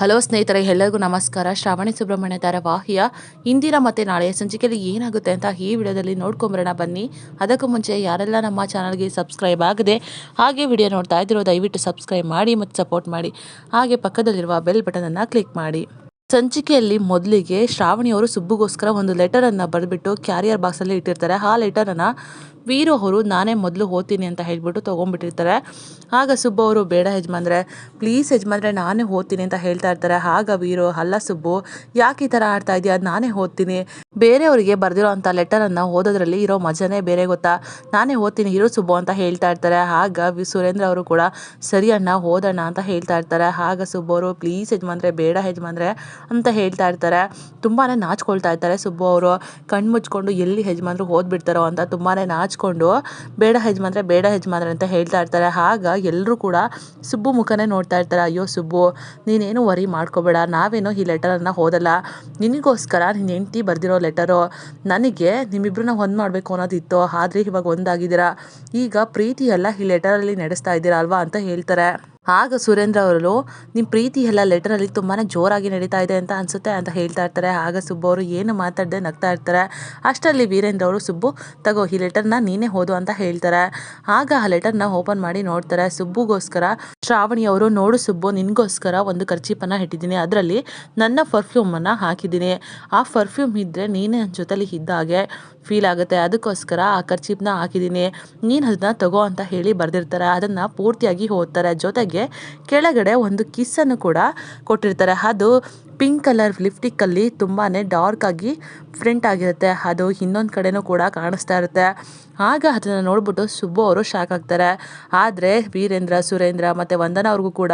Hello ಸ್ನೇಹಿತರೆ, ಎಲ್ಲರಿಗೂ ನಮಸ್ಕಾರ. ಶ್ರಾವಣಿ ಸುಬ್ರಹ್ಮಣ್ಯ ಧಾರಾವಾಹಿಯ ಇಂದಿನ ಮತ್ತು ನಾಳೆಯ ಸಂಚಿಕೆಯಲ್ಲಿ ಏನಾಗುತ್ತೆ ಅಂತ ಈ ವಿಡಿಯೋದಲ್ಲಿ ನೋಡ್ಕೊಂಬರೋಣ ಬನ್ನಿ. ಅದಕ್ಕೂ ಮುಂಚೆ ಯಾರೆಲ್ಲ ನಮ್ಮ ಚಾನಲ್ಗೆ ಸಬ್ಸ್ಕ್ರೈಬ್ ಆಗದೆ ಹಾಗೆ ವಿಡಿಯೋ ನೋಡ್ತಾ ಇದ್ದಿರೋ, ದಯವಿಟ್ಟು ಸಬ್ಸ್ಕ್ರೈಬ್ ಮಾಡಿ ಮತ್ತು ಸಪೋರ್ಟ್ ಮಾಡಿ. ಹಾಗೆ ಪಕ್ಕದಲ್ಲಿರುವ ಬೆಲ್ ಬಟನನ್ನು ಕ್ಲಿಕ್ ಮಾಡಿ. ಸಂಚಿಕೆಯಲ್ಲಿ ಮೊದಲಿಗೆ ಶ್ರಾವಣಿಯವರು ಸುಬ್ಬುಗೋಸ್ಕರ ಒಂದು ಲೆಟರನ್ನು ಬರೆದ್ಬಿಟ್ಟು ಕ್ಯಾರಿಯರ್ ಬಾಕ್ಸಲ್ಲಿ ಇಟ್ಟಿರ್ತಾರೆ. ಆ ಲೆಟರನ್ನು ವೀರು ಅವರು, ನಾನೇ ಮೊದಲು ಓದ್ತೀನಿ ಅಂತ ಹೇಳ್ಬಿಟ್ಟು ತೊಗೊಂಡ್ಬಿಟ್ಟಿರ್ತಾರೆ. ಆಗ ಸುಬ್ಬು ಅವರು, ಬೇಡ ಯಜಮಾನ್ರೆ ಪ್ಲೀಸ್ ಯಜಮಾನ್ರೆ, ನಾನೇ ಓದ್ತೀನಿ ಅಂತ ಹೇಳ್ತಾ ಇರ್ತಾರೆ. ಆಗ ವೀರು, ಅಲ್ಲ ಸುಬ್ಬು, ಯಾಕೆ ಈ ಥರ ಆಡ್ತಾ ಇದೆಯಾ? ನಾನೇ ಓದ್ತೀನಿ ಬೇರೆಯವರಿಗೆ ಬರೆದಿರೋ ಅಂಥ ಲೆಟರನ್ನು ಓದೋದ್ರಲ್ಲಿ ಇರೋ ಮಜಾನೇ ಬೇರೆ ಗೊತ್ತಾ? ನಾನೇ ಓದ್ತೀನಿ ಇರೋ ಸುಬ್ಬು ಅಂತ ಹೇಳ್ತಾ ಇರ್ತಾರೆ. ಆಗ ವಿ ಸುರೇಂದ್ರ ಅವರು ಕೂಡ, ಸರಿ ಅಣ್ಣ ಓದೋಣ ಅಂತ ಹೇಳ್ತಾ ಇರ್ತಾರೆ. ಆಗ ಸುಬ್ಬು ಅವರು ಪ್ಲೀಸ್ ಯಜಮಾನ್ರೆ, ಬೇಡ ಯಜಮಾನ್ರೆ ಅಂತ ಹೇಳ್ತಾ ಇರ್ತಾರೆ. ತುಂಬಾ ನಾಚ್ಕೊಳ್ತಾ ಇರ್ತಾರೆ ಸುಬ್ಬು ಅವರು. ಕಣ್ಣು ಮುಚ್ಕೊಂಡು ಎಲ್ಲಿ ಯಜಮಾನ್ರು ಓದ್ಬಿಡ್ತಾರೋ ಅಂತ ತುಂಬಾ ನಾಚ್ಕೊಂಡು ಬೇಡ ಯಜಮಾನ್ರೆ ಬೇಡ ಯಜಮಾನ್ರೆ ಅಂತ ಹೇಳ್ತಾ ಇರ್ತಾರೆ. ಆಗ ಎಲ್ಲರೂ ಕೂಡ ಸುಬ್ಬು ಮುಖನೇ ನೋಡ್ತಾ ಇರ್ತಾರೆ. ಅಯ್ಯೋ ಸುಬ್ಬು, ನೀನೇನು ವರಿ ಮಾಡ್ಕೋಬೇಡ. ನಾವೇನೋ ಈ ಲೆಟರನ್ನು ಓದಲ್ಲ. ನಿನಗೋಸ್ಕರ ನಿನ್ನ ಹೆಂಡ್ತಿ ಬರೆದಿರೋ ಲೆಟರು ನನಗೆ ನಿಮ್ಮಿಬ್ಬರನ್ನ ಒಂದು ಮಾಡಬೇಕು ಅನ್ನೋದಿತ್ತು. ಆದರೆ ಇವಾಗ ಒಂದಾಗಿದ್ದೀರಾ. ಈಗ ಪ್ರೀತಿಯೆಲ್ಲ ಈ ಲೆಟರಲ್ಲಿ ನಡೆಸ್ತಾ ಇದ್ದೀರಾ ಅಲ್ವಾ ಅಂತ ಹೇಳ್ತಾರೆ. ಆಗ ಸುರೇಂದ್ರ ಅವರು ನಿಮ್ಮ ಪ್ರೀತಿ ಎಲ್ಲ ಲೆಟರಲ್ಲಿ ತುಂಬಾ ಜೋರಾಗಿ ನಡೀತಾ ಇದೆ ಅಂತ ಅನಿಸುತ್ತೆ ಅಂತ ಹೇಳ್ತಾ ಇರ್ತಾರೆ. ಆಗ ಸುಬ್ಬು ಅವರು ಏನು ಮಾತಾಡದೆ ನಗ್ತಾ ಇರ್ತಾರೆ. ಅಷ್ಟರಲ್ಲಿ ವೀರೇಂದ್ರ ಅವರು, ಸುಬ್ಬು, ತಗೋ ಈ ಲೆಟರ್ನ ನೀನೇ ಓದು ಅಂತ ಹೇಳ್ತಾರೆ. ಆಗ ಆ ಲೆಟರ್ನ ಓಪನ್ ಮಾಡಿ ನೋಡ್ತಾರೆ. ಸುಬ್ಬುಗೋಸ್ಕರ, ಶ್ರಾವಣಿ ಅವರು, ನೋಡು ಸುಬ್ಬು, ನಿನಗೋಸ್ಕರ ಒಂದು ಖರ್ಚೀಪನ್ನು ಇಟ್ಟಿದ್ದೀನಿ. ಅದರಲ್ಲಿ ನನ್ನ ಪರ್ಫ್ಯೂಮನ್ನು ಹಾಕಿದ್ದೀನಿ. ಆ ಪರ್ಫ್ಯೂಮ್ ಇದ್ದರೆ ನೀನೇ ನನ್ನ ಜೊತೆಲಿ ಇದ್ದ ಹಾಗೆ ಫೀಲ್ ಆಗುತ್ತೆ. ಅದಕ್ಕೋಸ್ಕರ ಆ ಖರ್ಚೀಪ್ನ ಹಾಕಿದ್ದೀನಿ ನೀನು ಅದನ್ನ ತಗೋ ಅಂತ ಹೇಳಿ ಬರೆದಿರ್ತಾರೆ. ಅದನ್ನು ಪೂರ್ತಿಯಾಗಿ ಓದ್ತಾರೆ ಜೊತೆಗೆ ಕೆಳಗಡೆ ಒಂದು ಕಿಸ್ಸನ್ನು ಕೂಡ ಕೊಟ್ಟಿರ್ತಾರೆ. ಅದು ಪಿಂಕ್ ಕಲರ್ ಲಿಫ್ಟಿಕ್ಕಲ್ಲಿ ತುಂಬಾ ಡಾರ್ಕ್ ಆಗಿ ಪ್ರಿಂಟ್ ಆಗಿರುತ್ತೆ. ಅದು ಇನ್ನೊಂದು ಕಡೆನೂ ಕೂಡ ಕಾಣಿಸ್ತಾ ಇರುತ್ತೆ. ಆಗ ಅದನ್ನು ನೋಡ್ಬಿಟ್ಟು ಸುಬ್ಬು ಅವರು ಶಾಕ್ ಆಗ್ತಾರೆ. ಆದರೆ ವೀರೇಂದ್ರ, ಸುರೇಂದ್ರ ಮತ್ತು ವಂದನಾ ಅವ್ರಿಗೂ ಕೂಡ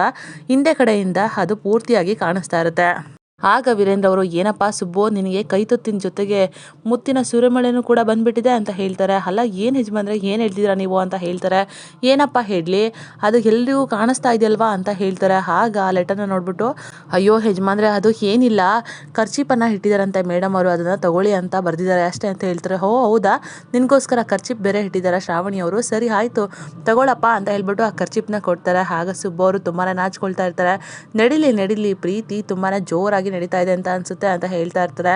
ಹಿಂದೆ ಕಡೆಯಿಂದ ಅದು ಪೂರ್ತಿಯಾಗಿ ಕಾಣಿಸ್ತಾ ಇರುತ್ತೆ. ಆಗ ವೀರೇಂದ್ರ ಅವರು, ಏನಪ್ಪ ಸುಬ್ಬು, ನಿನಗೆ ಕೈ ತುತ್ತಿನ ಜೊತೆಗೆ ಮುತ್ತಿನ ಸುರಿಮಳೆನೂ ಕೂಡ ಬಂದ್ಬಿಟ್ಟಿದೆ ಅಂತ ಹೇಳ್ತಾರೆ. ಅಲ್ಲ, ಏನು ಯಜಮಾನ್ರೆ, ಏನು ಹೇಳ್ತಿದ್ದೀರಾ ನೀವು ಅಂತ ಹೇಳ್ತಾರೆ. ಏನಪ್ಪ ಹೇಳಲಿ, ಅದು ಎಲ್ರಿಗೂ ಕಾಣಿಸ್ತಾ ಇದೆಯಲ್ವಾ ಅಂತ ಹೇಳ್ತಾರೆ. ಆಗ ಆ ಲೆಟರ್ನ ನೋಡ್ಬಿಟ್ಟು, ಅಯ್ಯೋ ಯಜಮಾನ್ರೆ, ಅದು ಏನಿಲ್ಲ. ಖರ್ಚೀಪನ್ನು ಇಟ್ಟಿದ್ದಾರಂತೆ ಮೇಡಮ್ ಅವರು, ಅದನ್ನು ತಗೊಳ್ಳಿ ಅಂತ ಬರೆದಿದ್ದಾರೆ ಅಷ್ಟೇ ಅಂತ ಹೇಳ್ತಾರೆ. ಹೋ ಹೌದಾ? ನಿನಗೋಸ್ಕರ ಖರ್ಚೀಪ್ ಬೇರೆ ಇಟ್ಟಿದ್ದಾರೆ ಶ್ರಾವಣಿ ಅವರು. ಸರಿ, ಆಯಿತು. ತಗೊಳಪ್ಪ ಅಂತ ಹೇಳ್ಬಿಟ್ಟು ಆ ಖರ್ಚಿಪ್ನ ಕೊಡ್ತಾರೆ. ಆಗ ಸುಬ್ಬು ಅವರು ತುಂಬಾ ನಾಚ್ಕೊಳ್ತಾ ಇರ್ತಾರೆ. ನಡಿಲಿ ನಡಿಲಿ ಪ್ರೀತಿ ತುಂಬಾ ಜೋರಾಗಿ ನಡೀತಾ ಇದೆ ಅಂತ ಅನಿಸುತ್ತೆ ಅಂತ ಹೇಳ್ತಾ ಇರ್ತಾರೆ.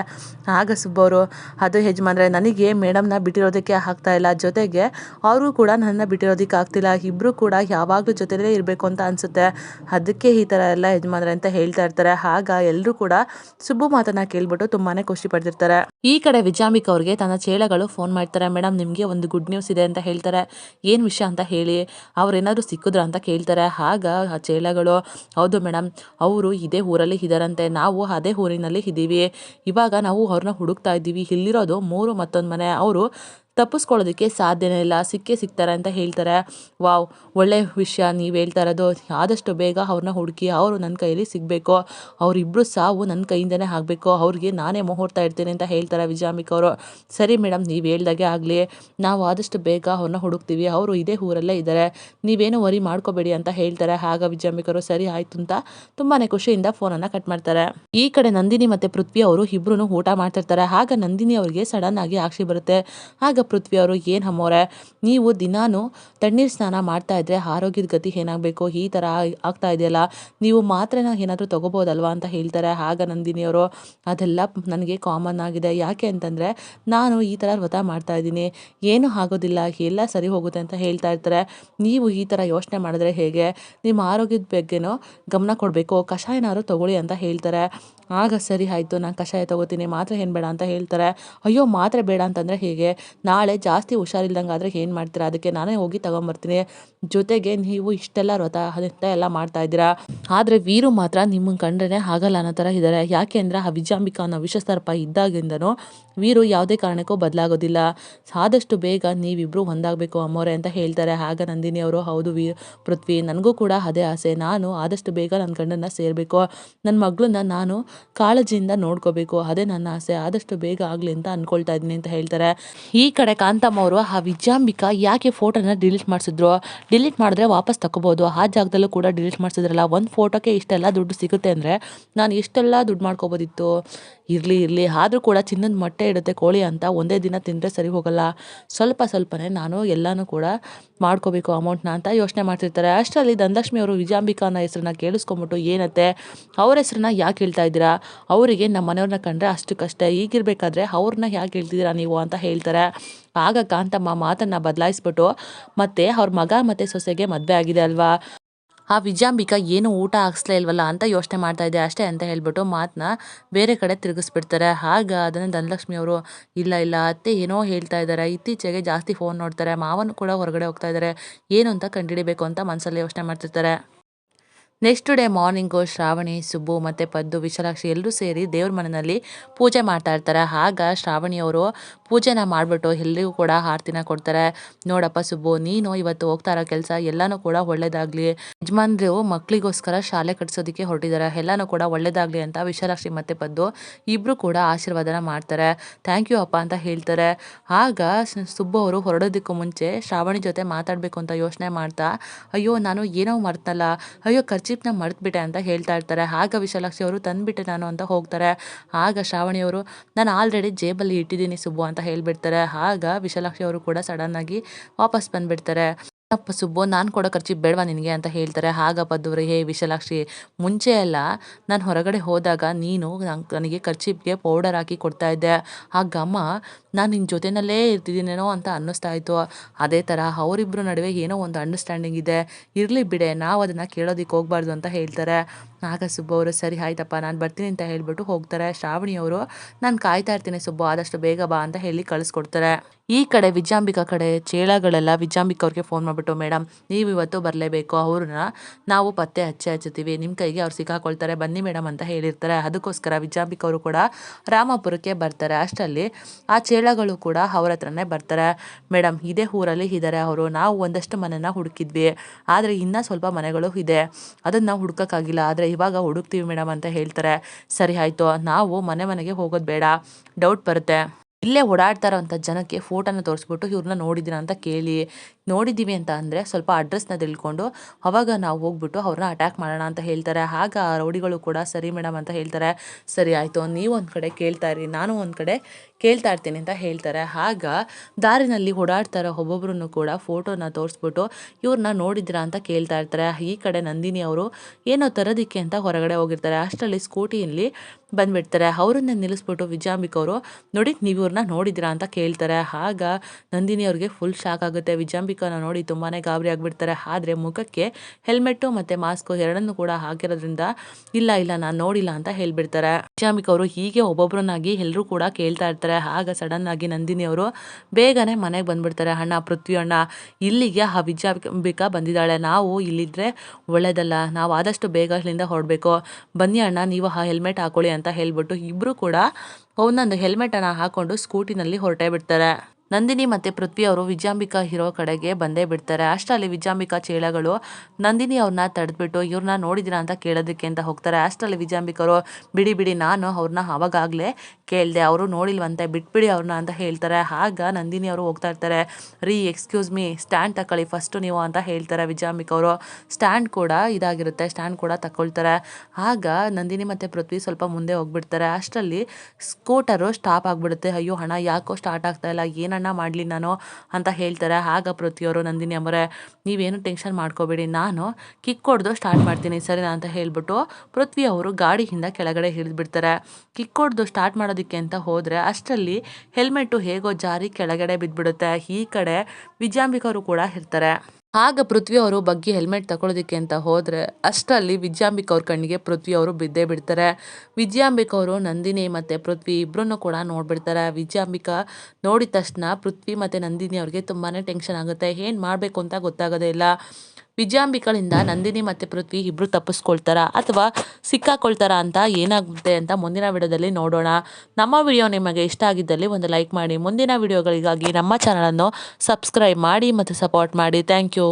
ಆಗ ಸುಬ್ಬವರು ಅದು ಯಜಮಾನ್ರೆ, ನನಗೆ ಮೇಡಮ್ನ ಬಿಟ್ಟಿರೋದಕ್ಕೆ ಆಗ್ತಾ ಇಲ್ಲ. ಜೊತೆಗೆ ಅವರು ಕೂಡ ನನ್ನ ಬಿಟ್ಟಿರೋದಕ್ಕೆ ಆಗ್ತಿಲ್ಲ. ಇಬ್ಬರು ಕೂಡ ಯಾವಾಗಲೂ ಜೊತೆಲೇ ಇರಬೇಕು ಅಂತ ಅನಿಸುತ್ತೆ. ಅದಕ್ಕೆ ಈ ಥರ ಎಲ್ಲ ಯಜಮಾನ್ರೆ ಅಂತ ಹೇಳ್ತಾ ಇರ್ತಾರೆ. ಆಗ ಎಲ್ಲರೂ ಕೂಡ ಸುಬ್ಬು ಮಾತನ್ನ ಕೇಳ್ಬಿಟ್ಟು ತುಂಬಾ ಖುಷಿ ಪಡ್ತಿರ್ತಾರೆ. ಈ ಕಡೆ ವಿಜಾಂಬಿಕ್ ಅವ್ರಿಗೆ ತನ್ನ ಚೇಳಗಳು ಫೋನ್ ಮಾಡ್ತಾರೆ. ಮೇಡಮ್, ನಿಮಗೆ ಒಂದು ಗುಡ್ ನ್ಯೂಸ್ ಇದೆ ಅಂತ ಹೇಳ್ತಾರೆ. ಏನು ವಿಷಯ ಅಂತ ಹೇಳಿ ಅವ್ರೇನಾದರೂ ಸಿಕ್ಕಿದ್ರು ಅಂತ ಕೇಳ್ತಾರೆ. ಆಗ ಆ ಚೇಳಗಳು, ಹೌದು ಮೇಡಮ್, ಅವರು ಇದೇ ಊರಲ್ಲಿ ಇದ್ದಾರಂತೆ ನಾವು ಅದೇ ಊರಿನಲ್ಲಿ ಇದ್ದೀವಿ. ಇವಾಗ ನಾವು ಅವ್ರನ್ನ ಹುಡುಕ್ತಾ ಇದ್ದೀವಿ. ಇಲ್ಲಿರೋದು ಮೂರು ಮತ್ತೊಂದು ಮನೆ. ಅವರು ತಪ್ಪಿಸ್ಕೊಳ್ಳೋದಕ್ಕೆ ಸಾಧ್ಯನೇ ಇಲ್ಲ. ಸಿಕ್ಕೇ ಸಿಗ್ತಾರೆ ಅಂತ ಹೇಳ್ತಾರೆ. ವಾವ್, ಒಳ್ಳೆ ವಿಷಯ ನೀವು ಹೇಳ್ತಾ ಇರೋದು. ಆದಷ್ಟು ಬೇಗ ಅವ್ರನ್ನ ಹುಡುಕಿ ಅವರು ನನ್ನ ಕೈಯಲ್ಲಿ ಸಿಗಬೇಕು. ಅವರಿಬ್ಬರು ಸಾವು ನನ್ನ ಕೈಯಿಂದನೇ ಆಗಬೇಕು. ಅವ್ರಿಗೆ ನಾನೇ ಮುಹೂರ್ತ ಇರ್ತೀನಿ ಅಂತ ಹೇಳ್ತಾರೆ ವಿಜಯಾಮಿಕ್ ಅವರು. ಸರಿ ಮೇಡಮ್ ನೀವು ಹೇಳ್ದಾಗೆ ಆಗಲಿ. ನಾವು ಆದಷ್ಟು ಬೇಗ ಅವ್ರನ್ನ ಹುಡುಕ್ತೀವಿ. ಅವರು ಇದೇ ಊರಲ್ಲೇ ಇದ್ದಾರೆ. ನೀವೇನು ವರಿ ಮಾಡ್ಕೋಬೇಡಿ ಅಂತ ಹೇಳ್ತಾರೆ. ಆಗ ವಿಜಯಾಮಿಕ್ ಅವರು, ಸರಿ ಆಯಿತು ಅಂತ ತುಂಬಾ ಖುಷಿಯಿಂದ ಫೋನನ್ನು ಕಟ್ ಮಾಡ್ತಾರೆ. ಈ ಕಡೆ ನಂದಿನಿ ಮತ್ತು ಪೃಥ್ವಿ ಅವರು ಇಬ್ಬರೂ ಊಟ ಮಾಡ್ತಿರ್ತಾರೆ. ಆಗ ನಂದಿನಿ ಅವರಿಗೆ ಸಡನ್ ಆಗಿ ಆಕ್ಷಿ ಬರುತ್ತೆ. ಆಗ ಪೃಥ್ವಿ ಅವರು ಏನು ಹಮ್ಮೋರೆ ನೀವು ದಿನಾನು ತಣ್ಣೀರು ಸ್ನಾನ ಮಾಡ್ತಾ ಇದ್ರೆ ಆರೋಗ್ಯದ ಗತಿ ಏನಾಗಬೇಕು? ಈ ಥರ ಆಗ್ತಾ ಇದೆಯಲ್ಲ, ನೀವು ಮಾತ್ರೆನ ಏನಾದರೂ ತೊಗೋಬೋದಲ್ವಾ ಅಂತ ಹೇಳ್ತಾರೆ ಆಗ ನಂದಿನಿಯವರು ಅದೆಲ್ಲ ನನಗೆ ಕಾಮನ್ ಆಗಿದೆ. ಯಾಕೆ ಅಂತಂದರೆ ನಾನು ಈ ಥರ ವ್ರತ ಮಾಡ್ತಾ ಇದ್ದೀನಿ. ಏನೂ ಆಗೋದಿಲ್ಲ, ಎಲ್ಲ ಸರಿ ಹೋಗುತ್ತೆ ಅಂತ ಹೇಳ್ತಾ ಇರ್ತಾರೆ. ನೀವು ಈ ಥರ ಯೋಚನೆ ಮಾಡಿದ್ರೆ ಹೇಗೆ? ನಿಮ್ಮ ಆರೋಗ್ಯದ ಬಗ್ಗೆನೂ ಗಮನ ಕೊಡಬೇಕು. ಕಷಾಯನಾದ್ರು ತಗೊಳ್ಳಿ ಅಂತ ಹೇಳ್ತಾರೆ. ಆಗ ಸರಿ ಆಯಿತು, ನಾನು ಕಷಾಯ ತೊಗೋತೀನಿ, ಮಾತ್ರೆ ಏನು ಬೇಡ ಅಂತ ಹೇಳ್ತಾರೆ. ಅಯ್ಯೋ, ಮಾತ್ರೆ ಬೇಡ ಅಂತಂದರೆ ಹೇಗೆ? ನಾಳೆ ಜಾಸ್ತಿ ಹುಷಾರಿಲ್ದಂಗೆ ಆದರೆ ಏನು ಮಾಡ್ತೀರಾ? ಅದಕ್ಕೆ ನಾನೇ ಹೋಗಿ ತಗೊಂಬರ್ತೀನಿ. ಜೊತೆಗೆ ನೀವು ಇಷ್ಟೆಲ್ಲ ವ್ರತ ಅಂತ ಎಲ್ಲ ಮಾಡ್ತಾ ಇದ್ದೀರಾ? ಆದರೆ ವೀರು ಮಾತ್ರ ನಿಮ್ಮನ್ನು ಕಂಡ್ರೆ ಆಗಲ್ಲ ಅನ್ನೋ ಥರ ಇದ್ದಾರೆ. ಯಾಕೆ ಅಂದರೆ ಆ ವಿಜಾಂಬಿಕಾ ಅನ್ನೋ ವಿಷಸರ್ಪ ಇದ್ದಾಗಿಂದನೂ ವೀರು ಯಾವುದೇ ಕಾರಣಕ್ಕೂ ಬದಲಾಗೋದಿಲ್ಲ. ಆದಷ್ಟು ಬೇಗ ನೀವಿಬ್ಬರು ಒಂದಾಗಬೇಕು ಅಮ್ಮೋರೆ ಅಂತ ಹೇಳ್ತಾರೆ. ಆಗ ನಂದಿನಿ ಅವರು, ಹೌದು ವೀ ಪೃಥ್ವಿ, ನನಗೂ ಕೂಡ ಅದೇ ಆಸೆ. ನಾನು ಆದಷ್ಟು ಬೇಗ ನನ್ನ ಗಂಡನ್ನ ಸೇರಬೇಕು. ನನ್ನ ಮಗಳನ್ನ ನಾನು ಕಾಳಜಿಯಿಂದ ನೋಡ್ಕೋಬೇಕು. ಅದೇ ನನ್ನ ಆಸೆ. ಆದಷ್ಟು ಬೇಗ ಆಗಲಿ ಅಂತ ಅಂದ್ಕೊಳ್ತಾ ಇದ್ದೀನಿ ಅಂತ ಹೇಳ್ತಾರೆ. ಈ ಕಡೆ ಕಾಂತಮ್ಮ ಅವರು, ಆ ವಿಜಯಾಂಬಿಕಾ ಯಾಕೆ ಫೋಟೋನ ಡಿಲೀಟ್ ಮಾಡಿಸಿದ್ರು? ಡಿಲೀಟ್ ಮಾಡಿದ್ರೆ ವಾಪಸ್ ತಗೋಬೋದು ಆ ಜಾಗದಲ್ಲೂ ಕೂಡ ಡಿಲೀಟ್ ಮಾಡಿಸಿದ್ರಲ್ಲ. ಒಂದು ಫೋಟೋಕ್ಕೆ ಇಷ್ಟೆಲ್ಲ ದುಡ್ಡು ಸಿಗುತ್ತೆ ಅಂದರೆ ನಾನು ಇಷ್ಟೆಲ್ಲ ದುಡ್ಡು ಮಾಡ್ಕೋಬೋದಿತ್ತು. ಇರಲಿ ಇರಲಿ. ಆದರೂ ಕೂಡ ಚಿನ್ನದ ಮೊಟ್ಟೆ ಇಡುತ್ತೆ ಕೋಳಿ ಅಂತ ಒಂದೇ ದಿನ ತಿಂದರೆ ಸರಿ ಹೋಗಲ್ಲ. ಸ್ವಲ್ಪ ಸ್ವಲ್ಪನೇ ನಾನು ಎಲ್ಲನೂ ಕೂಡ ಮಾಡ್ಕೋಬೇಕು ಅಮೌಂಟ್ನ ಅಂತ ಯೋಚನೆ ಮಾಡ್ತಿರ್ತಾರೆ. ಅಷ್ಟರಲ್ಲಿ ಧನಲಕ್ಷ್ಮಿ ಅವರು ವಿಜಾಂಬಿಕಾನ ಹೆಸರನ್ನ ಕೇಳಿಸ್ಕೊಂಬಿಟ್ಟು, ಏನತ್ತೆ? ಅವ್ರ ಹೆಸರನ್ನ ಯಾಕೆ ಹೇಳ್ತಾ ಇದ್ದೀರಾ? ಅವರಿಗೆ ನಮ್ಮ ಮನೆಯವ್ರನ್ನ ಕಂಡ್ರೆ ಅಷ್ಟು ಕಷ್ಟ. ಈಗಿರಬೇಕಾದ್ರೆ ಅವ್ರನ್ನ ಯಾಕೆ ಹೇಳ್ತಿದ್ದೀರಾ ನೀವು ಅಂತ ಹೇಳ್ತಾರೆ. ಆಗ ಕಾಂತಮ್ಮ ಮಾತನ್ನು ಬದಲಾಯಿಸ್ಬಿಟ್ಟು ಮತ್ತೆ ಅವ್ರ ಮಗ ಮತ್ತು ಸೊಸೆಗೆ ಮದುವೆ ಆಗಿದೆ ಅಲ್ವಾ? ಆ ವಿಜಾಂಬಿಕಾ ಏನು ಊಟ ಹಾಕ್ಸ್ಲೇ ಇಲ್ವಲ್ಲ ಅಂತ ಯೋಚನೆ ಮಾಡ್ತಾ ಇದೆ ಅಷ್ಟೇ ಅಂತ ಹೇಳ್ಬಿಟ್ಟು ಮಾತನ್ನ ಬೇರೆ ಕಡೆ ತಿರುಗಿಸ್ಬಿಡ್ತಾರೆ. ಆಗ ಅದನ್ನು ಧನಲಕ್ಷ್ಮಿ ಅವರು, ಇಲ್ಲ ಇಲ್ಲ, ಅತ್ತೆ ಏನೋ ಹೇಳ್ತಾ ಇದ್ದಾರೆ. ಇತ್ತೀಚೆಗೆ ಜಾಸ್ತಿ ಫೋನ್ ನೋಡ್ತಾರೆ. ಮಾವನು ಕೂಡ ಹೊರಗಡೆ ಹೋಗ್ತಾ ಇದ್ದಾರೆ. ಏನು ಅಂತ ಕಂಡುಹಿಡಿಬೇಕು ಅಂತ ಮನಸ್ಸಲ್ಲಿ ಯೋಚನೆ ಮಾಡ್ತಿರ್ತಾರೆ. Next day morning Shravani, Subbu ಮತ್ತು ಪದ್ದು, ವಿಶಾಲಾಕ್ಷಿ ಎಲ್ಲರೂ ಸೇರಿ ದೇವ್ರ ಮನೆಯಲ್ಲಿ ಪೂಜೆ ಮಾಡ್ತಾ ಇರ್ತಾರೆ. ಆಗ ಶ್ರಾವಣಿಯವರು ಪೂಜೆನ ಮಾಡಿಬಿಟ್ಟು ಎಲ್ಲರಿಗೂ ಕೂಡ ಆರತಿನ ಕೊಡ್ತಾರೆ. ನೋಡಪ್ಪ ಸುಬ್ಬು, ನೀನು ಇವತ್ತು ಹೋಗ್ತಾ ಇರೋ ಕೆಲಸ ಎಲ್ಲನೂ ಕೂಡ ಒಳ್ಳೇದಾಗಲಿ. ಯಜಮಾನ್ರು ಮಕ್ಕಳಿಗೋಸ್ಕರ ಶಾಲೆ ಕಟ್ಸೋದಕ್ಕೆ ಹೊರಟಿದ್ದಾರೆ. ಎಲ್ಲನೂ ಕೂಡ ಒಳ್ಳೇದಾಗಲಿ ಅಂತ ವಿಶಾಲಾಕ್ಷಿ ಮತ್ತು ಪದ್ದು ಇಬ್ಬರು ಕೂಡ ಆಶೀರ್ವಾದನ ಮಾಡ್ತಾರೆ. ಥ್ಯಾಂಕ್ ಯು ಅಪ್ಪ ಅಂತ ಹೇಳ್ತಾರೆ. ಆಗ ಸುಬ್ಬು ಅವರು ಹೊರಡೋದಕ್ಕೂ ಮುಂಚೆ ಶ್ರಾವಣಿ ಜೊತೆ ಮಾತಾಡಬೇಕು ಅಂತ ಯೋಚನೆ ಮಾಡ್ತಾ, ಅಯ್ಯೋ, ನಾನು ಏನೋ ಮರ್ತಲ್ಲ. ಅಯ್ಯೋ, ಖರ್ಚು ಚಿಪ್ನ ಮರೆತುಬಿಟ್ಟೆ ಅಂತ ಹೇಳ್ತಾ ಇರ್ತಾರೆ. ಆಗ ವಿಶಾಲಾಕ್ಷಿ ಅವರು ತಂದುಬಿಟ್ಟೆ ನಾನು ಅಂತ ಹೋಗ್ತಾರೆ. ಆಗ ಶ್ರಾವಣಿಯವರು ನಾನು ಆಲ್ರೆಡಿ ಜೇಬಲ್ಲಿ ಇಟ್ಟಿದ್ದೀನಿ ಸುಬ್ಬು ಅಂತ ಹೇಳಿಬಿಡ್ತಾರೆ. ಆಗ ವಿಶಾಲಾಕ್ಷಿ ಅವರು ಕೂಡ ಸಡನ್ನಾಗಿ ವಾಪಸ್ ಬಂದುಬಿಡ್ತಾರೆ. ಅಪ್ಪ ಸುಬ್ಬು, ನಾನು ಕೊಡೋ ಖರ್ಚು ಬೇಡವಾ ನಿನಗೆ? ಅಂತ ಹೇಳ್ತಾರೆ. ಆಗ ಪದ್ದವ್ರೆ ಹೇ ವಿಶಾಲಾಕ್ಷಿ, ಮುಂಚೆ ಎಲ್ಲ ನಾನು ಹೊರಗಡೆ ಹೋದಾಗ ನೀನು ನನಗೆ ಖರ್ಚಿಗೆ ಪೌಡರ್ ಹಾಕಿ ಕೊಡ್ತಾ ಇದ್ದೆ. ಆ ಘಮ ನಾನು ನಿನ್ನ ಜೊತೆಯಲ್ಲೇ ಇರ್ತಿದ್ದೀನೇನೋ ಅಂತ ಅನ್ನಿಸ್ತಾ ಇತ್ತು. ಅದೇ ಥರ ಅವರಿಬ್ಬರು ನಡುವೆ ಏನೋ ಒಂದು ಅಂಡರ್ಸ್ಟ್ಯಾಂಡಿಂಗ್ ಇದೆ. ಇರಲಿ ಬಿಡೆ, ನಾವು ಅದನ್ನು ಕೇಳೋದಕ್ಕೆ ಹೋಗಬಾರ್ದು ಅಂತ ಹೇಳ್ತಾರೆ. ಆಗ ಸುಬ್ಬು ಅವರು, ಸರಿ, ಆಯ್ತಪ್ಪ, ನಾನು ಬರ್ತೀನಿ ಅಂತ ಹೇಳಿಬಿಟ್ಟು ಹೋಗ್ತಾರೆ. ಶ್ರಾವಣಿ ಅವರು, ನಾನು ಕಾಯ್ತಾ ಇರ್ತೀನಿ ಸುಬ್ಬು, ಆದಷ್ಟು ಬೇಗ ಬಾ ಅಂತ ಹೇಳಿ ಕಳಿಸ್ಕೊಡ್ತಾರೆ. ಈ ಕಡೆ ವಿಜಾಂಬಿಕಾ ಕಡೆ ಚೇಳಗಳೆಲ್ಲ ವಿಜಾಂಬಿಕಾ ಅವ್ರಿಗೆ ಫೋನ್ ಮಾಡಿಬಿಟ್ಟು ಮೇಡಮ್ ನೀವು ಇವತ್ತು ಬರಲೇಬೇಕು, ಅವ್ರನ್ನ ನಾವು ಪತ್ತೆ ಹಚ್ಚಿ ಹಚ್ಚುತ್ತೀವಿ. ನಿಮ್ಮ ಕೈಗೆ ಅವ್ರು ಸಿಕ್ಕಾಕೊಳ್ತಾರೆ, ಬನ್ನಿ ಮೇಡಮ್ ಅಂತ ಹೇಳಿರ್ತಾರೆ. ಅದಕ್ಕೋಸ್ಕರ ವಿಜಾಂಬಿಕಾ ಅವರು ಕೂಡ ರಾಮಾಪುರಕ್ಕೆ ಬರ್ತಾರೆ. ಅಷ್ಟರಲ್ಲಿ ಆ ಚೇಳಗಳು ಕೂಡ ಅವ್ರ ಹತ್ರನೇ ಬರ್ತಾರೆ. ಮೇಡಮ್ ಇದೇ ಊರಲ್ಲಿ ಇದ್ದಾರೆ ಅವರು. ನಾವು ಒಂದಷ್ಟು ಮನೆನ ಹುಡುಕಿದ್ವಿ. ಆದರೆ ಇನ್ನೂ ಸ್ವಲ್ಪ ಮನೆಗಳು ಇದೆ. ಅದನ್ನು ಹುಡ್ಕೋಕ್ಕಾಗಿಲ್ಲ. ಆದರೆ ಇವಾಗ ಹುಡುಕ್ತೀವಿ ಮೇಡಮ್ ಅಂತ ಹೇಳ್ತಾರೆ. ಸರಿ ಆಯಿತು. ನಾವು ಮನೆ ಮನೆಗೆ ಹೋಗೋದು ಬೇಡ. ಡೌಟ್ ಬರುತ್ತೆ. ಇಲ್ಲೇ ಓಡಾಡ್ತಾ ಇರೋವಂಥ ಜನಕ್ಕೆ ಫೋಟೋನ ತೋರಿಸ್ಬಿಟ್ಟು ಇವ್ರನ್ನ ನೋಡಿದ್ದೀರಾ ಅಂತ ಕೇಳಿ. ನೋಡಿದ್ದೀವಿ ಅಂತ ಅಂದರೆ ಸ್ವಲ್ಪ ಅಡ್ರೆಸ್ನ ತಿಳ್ಕೊಂಡು ಅವಾಗ ನಾವು ಹೋಗ್ಬಿಟ್ಟು ಅವ್ರನ್ನ ಅಟ್ಯಾಕ್ ಮಾಡೋಣ ಅಂತ ಹೇಳ್ತಾರೆ. ಆಗ ರೌಡಿಗಳು ಕೂಡ ಸರಿ ಮೇಡಮ್ ಅಂತ ಹೇಳ್ತಾರೆ. ಸರಿ ಆಯಿತು. ನೀವು ಒಂದು ಕಡೆ ಕೇಳ್ತಾ ಇರಿ. ನಾನು ಒಂದು ಕಡೆ ಕೇಳ್ತಾ ಇರ್ತೀನಿ ಅಂತ ಹೇಳ್ತಾರೆ. ಆಗ ದಾರಿನಲ್ಲಿ ಓಡಾಡ್ತಾರೆ ಒಬ್ಬೊಬ್ರು ಕೂಡ ಫೋಟೋನ ತೋರಿಸ್ಬಿಟ್ಟು ಇವ್ರನ್ನ ನೋಡಿದ್ರಾ ಅಂತ ಕೇಳ್ತಾ ಇರ್ತಾರೆ ಈ ಕಡೆ ನಂದಿನಿ ಅವರು ಏನೋ ತರೋದಿಕ್ಕೆ ಅಂತ ಹೊರಗಡೆ ಹೋಗಿರ್ತಾರೆ. ಅಷ್ಟರಲ್ಲಿ ಸ್ಕೂಟಿಯಲ್ಲಿ ಬಂದುಬಿಡ್ತಾರೆ. ಅವರನ್ನ ನಿಲ್ಲಿಸ್ಬಿಟ್ಟು ವಿಜಯಾಂಬಿಕ್ ಅವರು, ನೋಡಿ ನೀವು ಇವ್ರನ್ನ ನೋಡಿದಿರಾ ಅಂತ ಕೇಳ್ತಾರೆ. ಆಗ ನಂದಿನಿ ಅವ್ರಿಗೆ ಫುಲ್ ಶಾಕ್ ಆಗುತ್ತೆ. ವಿಜಯಾಂಬಿಕನ ನೋಡಿ ತುಂಬಾ ಗಾಬರಿ ಆಗಿಬಿಡ್ತಾರೆ. ಆದರೆ ಮುಖಕ್ಕೆ ಹೆಲ್ಮೆಟ್ಟು ಮತ್ತು ಮಾಸ್ಕು ಎರಡನ್ನೂ ಕೂಡ ಹಾಕಿರೋದ್ರಿಂದ, ಇಲ್ಲ ಇಲ್ಲ, ನಾನು ನೋಡಿಲ್ಲ ಅಂತ ಹೇಳಿಬಿಡ್ತಾರೆ. ವಿಜಯಾಂಬಿಕ ಅವರು ಹೀಗೆ ಒಬ್ಬೊಬ್ಬರನ್ನಾಗಿ ಎಲ್ಲರೂ ಕೂಡ ಕೇಳ್ತಾ ಇರ್ತಾರೆ ಆಗ ಸಡನ್ ಆಗಿ ನಂದಿನಿ ಅವರು ಬೇಗನೆ ಮನೆಗೆ ಬಂದ್ಬಿಡ್ತಾರೆ. ಅಣ್ಣ, ಪೃಥ್ವಿ ಅಣ್ಣ, ಇಲ್ಲಿಗೆ ಆ ವಿಜಯಾಂಬಿಕ ಬಂದಿದ್ದಾಳೆ. ನಾವು ಇಲ್ಲಿದ್ರೆ ಒಳ್ಳೇದಲ್ಲ. ನಾವು ಆದಷ್ಟು ಬೇಗ ಇಲ್ಲಿಂದ ಹೊರಡಬೇಕು. ಬನ್ನಿ ಅಣ್ಣ, ನೀವು ಆ ಹೆಲ್ಮೆಟ್ ಹಾಕೊಳ್ಳಿ ಅಂತ ಹೇಳ್ಬಿಟ್ಟು ಇಬ್ಬರು ಕೂಡ ಒಂದೊಂದು ಹೆಲ್ಮೆಟನ್ನು ಹಾಕೊಂಡು ಸ್ಕೂಟಿನಲ್ಲಿ ಹೊರಟೇ ಬಿಡ್ತಾರೆ. ನಂದಿನಿ ಮತ್ತು ಪೃಥ್ವಿ ಅವರು ವಿಜಯಾಂಬಿಕಾ ಹೀರೋ ಕಡೆಗೆ ಬಂದೇ ಬಿಡ್ತಾರೆ. ಅಷ್ಟರಲ್ಲಿ ವಿಜಯಾಂಬಿಕಾ ಚೇಳಗಳು ನಂದಿನಿ ಅವ್ರನ್ನ ತಡೆದ್ಬಿಟ್ಟು ಇವ್ರನ್ನ ನೋಡಿದಿರಾ ಅಂತ ಕೇಳೋದಕ್ಕೆ ಅಂತ ಹೋಗ್ತಾರೆ. ಅಷ್ಟರಲ್ಲಿ ವಿಜಯಾಂಬಿಕರು ಬಿಡಿ ಬಿಡಿ, ನಾನು ಅವ್ರನ್ನ ಅವಾಗಾಗಲೇ ಕೇಳಿದೆ. ಅವರು ನೋಡಿಲ್ವಂತೆ, ಬಿಟ್ಬಿಡಿ ಅವ್ರನ್ನ ಅಂತ ಹೇಳ್ತಾರೆ. ಆಗ ನಂದಿನಿ ಅವರು ಹೋಗ್ತಾ ಇರ್ತಾರೆ. ರೀ, ಎಕ್ಸ್ಕ್ಯೂಸ್ ಮೀ, ಸ್ಟ್ಯಾಂಡ್ ತಗೊಳ್ಳಿ ಫಸ್ಟು ನೀವು ಅಂತ ಹೇಳ್ತಾರೆ ವಿಜಯಾಂಬಿಕ ಅವರು. ಸ್ಟ್ಯಾಂಡ್ ಕೂಡ ಇದಾಗಿರುತ್ತೆ. ಸ್ಟ್ಯಾಂಡ್ ಕೂಡ ತಗೊಳ್ತಾರೆ ಆಗ ನಂದಿನಿ ಮತ್ತು ಪೃಥ್ವಿ ಸ್ವಲ್ಪ ಮುಂದೆ ಹೋಗ್ಬಿಡ್ತಾರೆ. ಅಷ್ಟರಲ್ಲಿ ಸ್ಕೂಟರು ಸ್ಟಾಪ್ ಆಗಿಬಿಡುತ್ತೆ. ಅಯ್ಯೋ, ಹಣ ಯಾಕೋ ಸ್ಟಾರ್ಟ್ ಆಗ್ತಾ ಇಲ್ಲ. ಏನಣ್ಣ ಮಾಡಲಿ ನಾನು ಅಂತ ಹೇಳ್ತಾರೆ. ಆಗ ಪ್ರತಿಯವರು ನಂದಿನಿ ಅಮ್ಮರೆ, ನೀವೇನು ಟೆನ್ಷನ್ ಮಾಡ್ಕೋಬೇಡಿ. ನಾನು ಕಿಕ್ ಹೊಡೆದು ಸ್ಟಾರ್ಟ್ ಮಾಡ್ತೀನಿ. ಸರಿನಾ? ಅಂತ ಹೇಳಿಬಿಟ್ಟು ಪೃಥ್ವಿ ಅವರು ಗಾಡಿಯಿಂದ ಕೆಳಗಡೆ ಹಿಡಿದ್ಬಿಡ್ತಾರೆ ಕಿಕ್ ಹೊಡೆದು ಸ್ಟಾರ್ಟ್ ಮಾಡೋದಕ್ಕೆ ಅಂತ ಹೋದರೆ ಅಷ್ಟರಲ್ಲಿ ಹೆಲ್ಮೆಟ್ಟು ಹೇಗೋ ಜಾರಿ ಕೆಳಗಡೆ ಬಿದ್ದುಬಿಡುತ್ತೆ ಈ ಕಡೆ ವಿಜಯಾಂಬಿಕವರು ಕೂಡ ಇರ್ತಾರೆ. ಆಗ ಪೃಥ್ವಿ ಅವರು ಬಗ್ಗೆ ಹೆಲ್ಮೆಟ್ ತಗೊಳ್ಳೋದಕ್ಕೆ ಅಂತ ಹೋದರೆ ಅಷ್ಟರಲ್ಲಿ ವಿದ್ಯಾಂಬಿಕ ಅವ್ರ ಕಣ್ಣಿಗೆ ಪೃಥ್ವಿ ಅವರು ಬಿದ್ದೇ ಬಿಡ್ತಾರೆ. ವಿದ್ಯಾಂಬಿಕ ಅವರು ನಂದಿನಿ ಮತ್ತು ಪೃಥ್ವಿ ಇಬ್ಬರನ್ನು ಕೂಡ ನೋಡಿಬಿಡ್ತಾರೆ. ವಿದ್ಯಾಂಬಿಕ ನೋಡಿದ ತಕ್ಷಣ ಪೃಥ್ವಿ ಮತ್ತು ನಂದಿನಿ ಅವ್ರಿಗೆ ತುಂಬಾ ಟೆನ್ಷನ್ ಆಗುತ್ತೆ. ಏನು ಮಾಡಬೇಕು ಅಂತ ಗೊತ್ತಾಗೋದೇ ಇಲ್ಲ. ವಿಜಯಾಂಬಿಕಳಿಂದ ನಂದಿನಿ ಮತ್ತು ಪೃಥ್ವಿ ಇಬ್ಬರು ತಪ್ಪಿಸ್ಕೊಳ್ತಾರ ಅಥವಾ ಸಿಕ್ಕಾಕೊಳ್ತಾರ ಅಂತ ಏನಾಗುತ್ತೆ ಅಂತ ಮುಂದಿನ ವಿಡಿಯೋದಲ್ಲಿ ನೋಡೋಣ. ನಮ್ಮ ವಿಡಿಯೋ ನಿಮಗೆ ಇಷ್ಟ ಆಗಿದ್ದಲ್ಲಿ ಒಂದು ಲೈಕ್ ಮಾಡಿ. ಮುಂದಿನ ವಿಡಿಯೋಗಳಿಗಾಗಿ ನಮ್ಮ ಚಾನಲನ್ನು ಸಬ್ಸ್ಕ್ರೈಬ್ ಮಾಡಿ ಮತ್ತು ಸಪೋರ್ಟ್ ಮಾಡಿ. Thank you.